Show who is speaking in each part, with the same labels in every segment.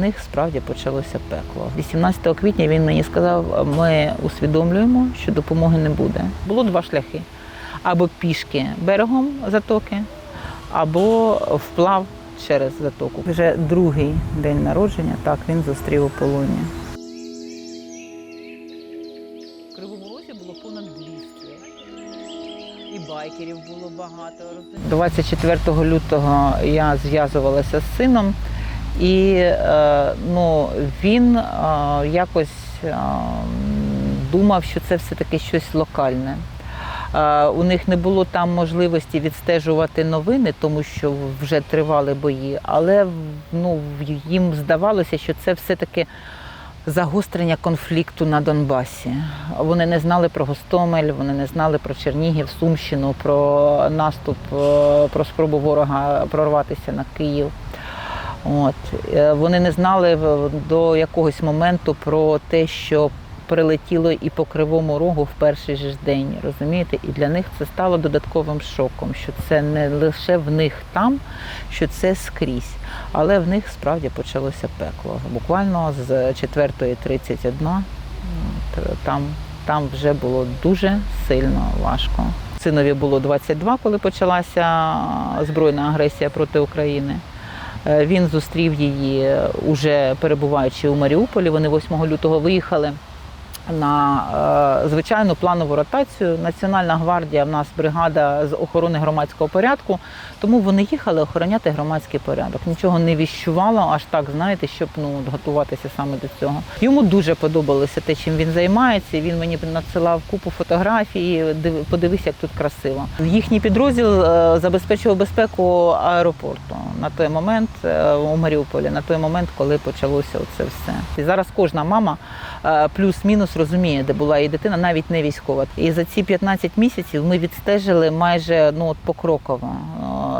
Speaker 1: них справді почалося пекло. 18 квітня він мені сказав: ми усвідомлюємо, що допомоги не буде. Було два шляхи: або пішки берегом затоки, або вплав через затоку. Вже другий день народження, так він зустрів у полоні. В Кривому Розі було понад 200. І байкерів було багато. 24 лютого я зв'язувалася з сином, і е, ну, він е, якось е, думав, що це все-таки щось локальне. У них не було там можливості відстежувати новини, тому що вже тривали бої, але ну, їм здавалося, що це все-таки загострення конфлікту на Донбасі. Вони не знали про Гостомель, вони не знали про Чернігів, Сумщину, про наступ, про спробу ворога прорватися на Київ. От. Е, Вони не знали до якогось моменту про те, що прилетіло і по кривому рогу в перший же день, розумієте? І для них це стало додатковим шоком, що це не лише в них там, що це скрізь. Але в них справді почалося пекло. Буквально з 4.31 м, т- там, там вже було дуже сильно важко. Синові було 22, коли почалася збройна агресія проти України. Е, Він зустрів її уже перебуваючи у Маріуполі. Вони 8 лютого виїхали на е, звичайну планову ротацію. Національна гвардія в нас бригада з охорони громадського порядку, тому вони їхали охороняти громадський порядок. Нічого не віщувало, аж так знаєте, щоб ну готуватися саме до цього. Йому дуже подобалося те, чим він займається. Він мені надсилав купу фотографій. див- Подивись, як тут красиво. Їхній підрозділ е, забезпечував безпеку аеропорту на той момент е, у Маріуполі, на той момент, коли почалося це все. І зараз кожна мама е, плюс-мінус розуміє, де була її дитина, навіть не військова. І за ці 15 місяців ми відстежили майже ну от покроково,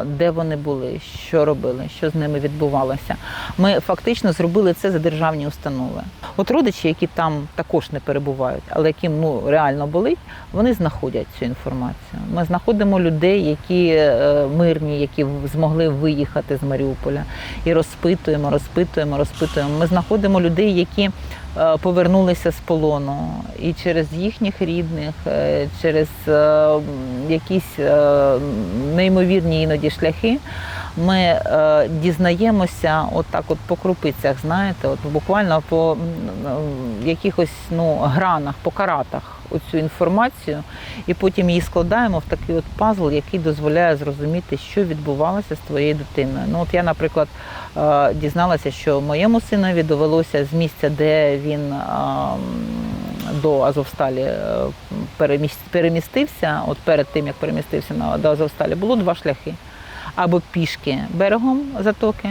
Speaker 1: е, де вони були, що робили, що з ними відбувалося. Ми фактично зробили це за державні установи. От родичі, які там також не перебувають, але яким ну реально болить, вони знаходять цю інформацію. Ми знаходимо людей, які мирні, які змогли виїхати з Маріуполя, і розпитуємо, розпитуємо, розпитуємо. Ми знаходимо людей, які е, повернулися з полону, і через їхніх рідних, е, через е, якісь е, неймовірні іноді шляхи. Ми е, дізнаємося отак, от по крупицях, знаєте, от буквально по м, якихось ну, гранах, по каратах оцю інформацію, і потім її складаємо в такий от пазл, який дозволяє зрозуміти, що відбувалося з твоєю дитиною. Ну, от я, наприклад, е, дізналася, що моєму синові довелося з місця, де він е, до Азовсталі е, перемістився, от перед тим як перемістився до Азовсталі, було два шляхи або пішки берегом затоки,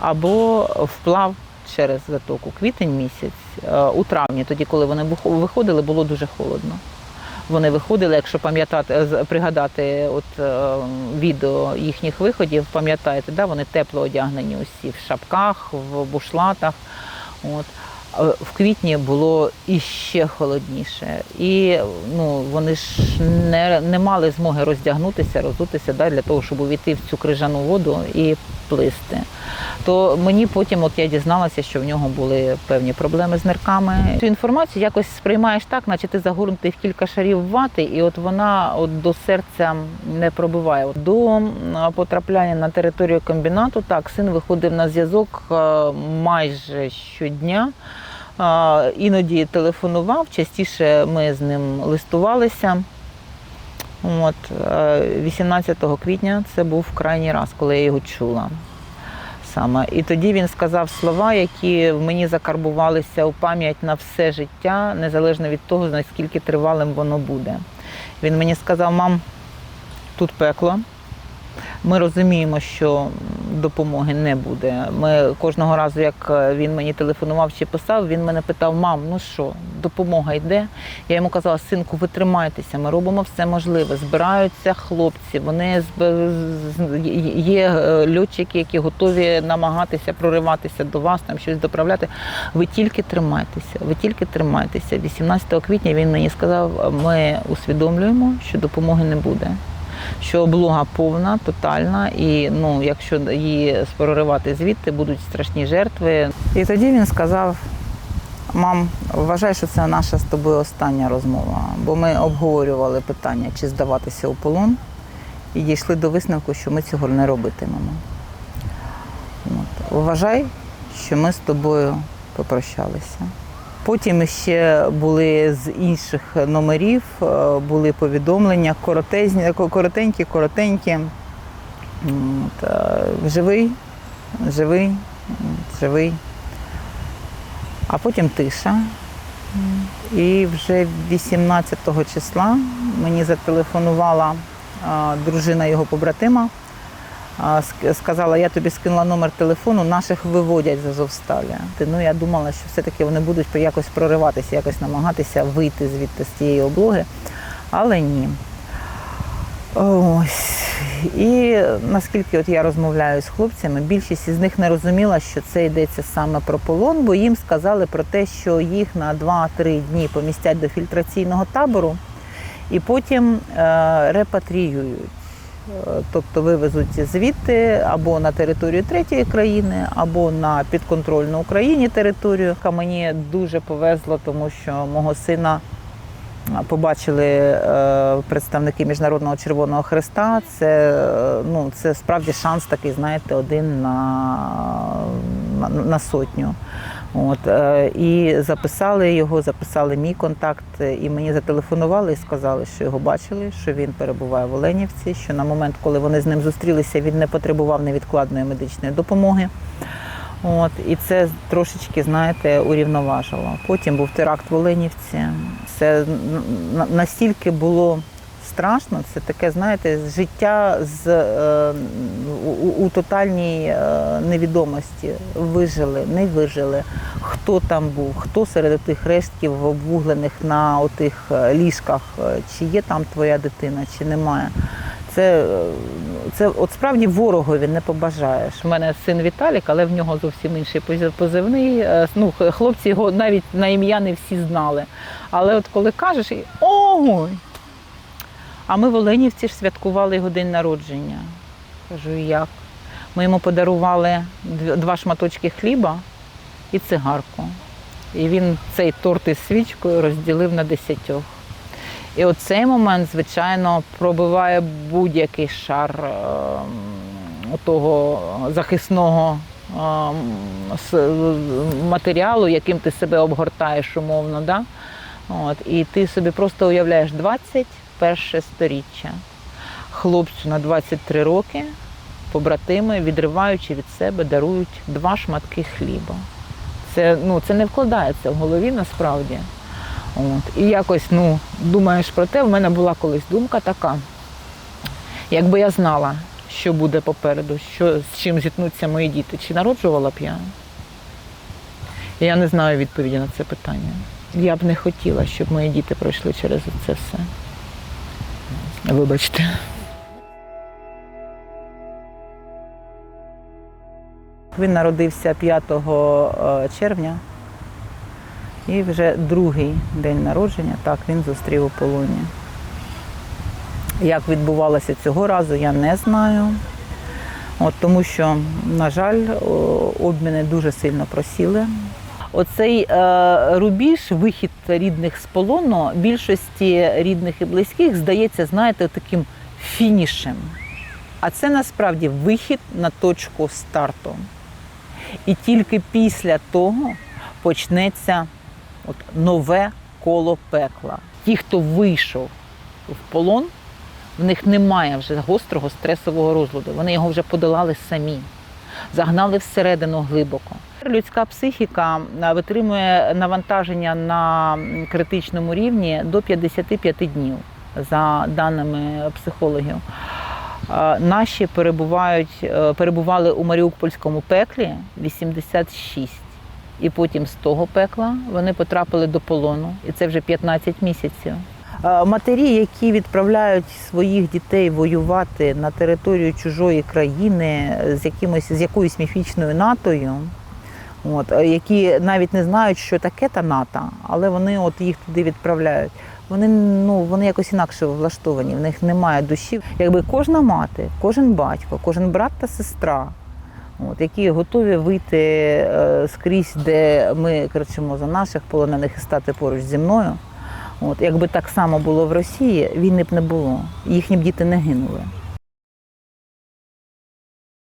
Speaker 1: або вплав через затоку. Квітень місяць у травні, тоді, коли вони виходили, було дуже холодно. Вони виходили, якщо пам'ятати, пригадати от, е, відео їхніх виходів, пам'ятаєте, да, вони тепло одягнені усі в шапках, в бушлатах. От. В квітні було іще холодніше. І ну, вони ж не, не мали змоги роздягнутися, розутися да, для того, щоб увійти в цю крижану воду і плисти. То мені потім от я дізналася, що в нього були певні проблеми з нирками. Цю інформацію якось сприймаєш так, наче ти загорнутий в кілька шарів вати, і от вона от до серця не пробиває. До потрапляння на територію комбінату так син виходив на зв'язок е, майже щодня. Е, Іноді телефонував, частіше ми з ним листувалися. От, е, 18 квітня це був крайній раз, коли я його чула. Саме. І тоді він сказав слова, які в мені закарбувалися у пам'ять на все життя, незалежно від того, наскільки тривалим воно буде. Він мені сказав: мам, тут пекло. Ми розуміємо, що допомоги не буде. Ми кожного разу, як він мені телефонував чи писав, він мене питав: мам, ну що, допомога йде? Я йому казала, синку, ви тримайтеся, ми робимо все можливе. Збираються хлопці, вони є е, льотчики, які готові намагатися прориватися до вас, там щось доправляти. Ви тільки тримайтеся, ви тільки тримайтеся. 18 квітня він мені сказав, ми усвідомлюємо, що допомоги не буде. Що облога повна, тотальна, і ну, якщо її проривати звідти, будуть страшні жертви. І тоді він сказав: мам, вважай, що це наша з тобою остання розмова, бо ми обговорювали питання, чи здаватися у полон, і дійшли до висновку, що ми цього не робитимемо. От. Вважай, що ми з тобою попрощалися. Потім ще були з інших номерів, е, були повідомлення коротезні, коротенькі, коротенькі. От, живий, живий, живий. А потім тиша. І вже 18 числа мені зателефонувала е, дружина його побратима. Сказала, я тобі скинула номер телефону, наших виводять з Азовсталі. Ну, я думала, що все-таки вони будуть якось прориватися, якось намагатися вийти звідти з цієї облоги, але ні. Ось. І наскільки от я розмовляю з хлопцями, більшість із них не розуміла, що це йдеться саме про полон, бо їм сказали про те, що їх на 2-3 дні помістять до фільтраційного табору і потім е, репатріюють. Тобто вивезуть звідти або на територію третьої країни, або на підконтрольну Україні територію. А Мені дуже повезло, тому що мого сина побачили е, представники Міжнародного Червоного Хреста. Це, е, ну, це справді шанс такий, знаєте, один на, на сотню. От, е, і записали його, записали мій контакт, і мені зателефонували і сказали, що його бачили, що він перебуває в Оленівці, що на момент, коли вони з ним зустрілися, він не потребував невідкладної медичної допомоги. От, і це трошечки, знаєте, урівноважило. Потім був теракт в Оленівці. Це настільки було страшно, це таке, знаєте, життя з, е, у, у- тотальній е, невідомості. Вижили, не вижили. Хто там був, хто серед тих рештків обвуглених на отих е, ліжках, е, чи є там твоя дитина, чи немає. Це, е, це от справді ворогові не побажаєш. У мене син Віталік, але в нього зовсім інший пози- позивний. Ну, хлопці його навіть на ім'я не всі знали. Але от коли кажеш, ой! А ми в Оленівці ж святкували його день народження. Кажу, як? Ми йому подарували два шматочки хліба і цигарку. І він цей торт із свічкою розділив на десятьох. І оцей момент, звичайно, пробиває будь-який шар ем, того захисного ем, матеріалу, яким ти себе обгортаєш умовно. Да? От, і ти собі просто уявляєш 21 сторіччя. Хлопцю на 23 роки, побратими, відриваючи від себе, дарують два шматки хліба. Це, ну, це не вкладається в голові насправді. От. І якось ну, думаєш про те, в мене була колись думка така. Якби я знала, що буде попереду, що, з чим зіткнуться мої діти, чи народжувала б я? Я не знаю відповіді на це питання. Я б не хотіла, щоб мої діти пройшли через це все. Вибачте. Він народився 5 е, червня. І вже другий день народження, так, він зустрів у полоні. Як відбувалося цього разу, я не знаю. От, тому що, на жаль, обміни дуже сильно просіли. Оцей е, рубіж, вихід рідних з полону, більшості рідних і близьких здається, знаєте, таким фінішем. А це насправді вихід на точку старту. І тільки після того почнеться от нове коло пекла. Ті, хто вийшов в полон, в них немає вже гострого стресового розладу. Вони його вже подолали самі, загнали всередину глибоко. Людська психіка витримує навантаження на критичному рівні до 55 днів, за даними психологів. Наші перебувають, е, перебували у Маріупольському пеклі 86. І потім з того пекла вони потрапили до полону, і це вже 15 місяців. Е, матері, які відправляють своїх дітей воювати на територію чужої країни з якимось з якоюсь міфічною натою, от е, які навіть не знають, що таке та НАТО, але вони от їх туди відправляють. Вони ну вони якось інакше влаштовані, в них немає душі. Якби кожна мати, кожен батько, кожен брат та сестра, от, які готові вийти е, скрізь, де ми кричимо за наших полонених і стати поруч зі мною. От якби так само було в Росії, війни б не було. Їхні б діти не гинули.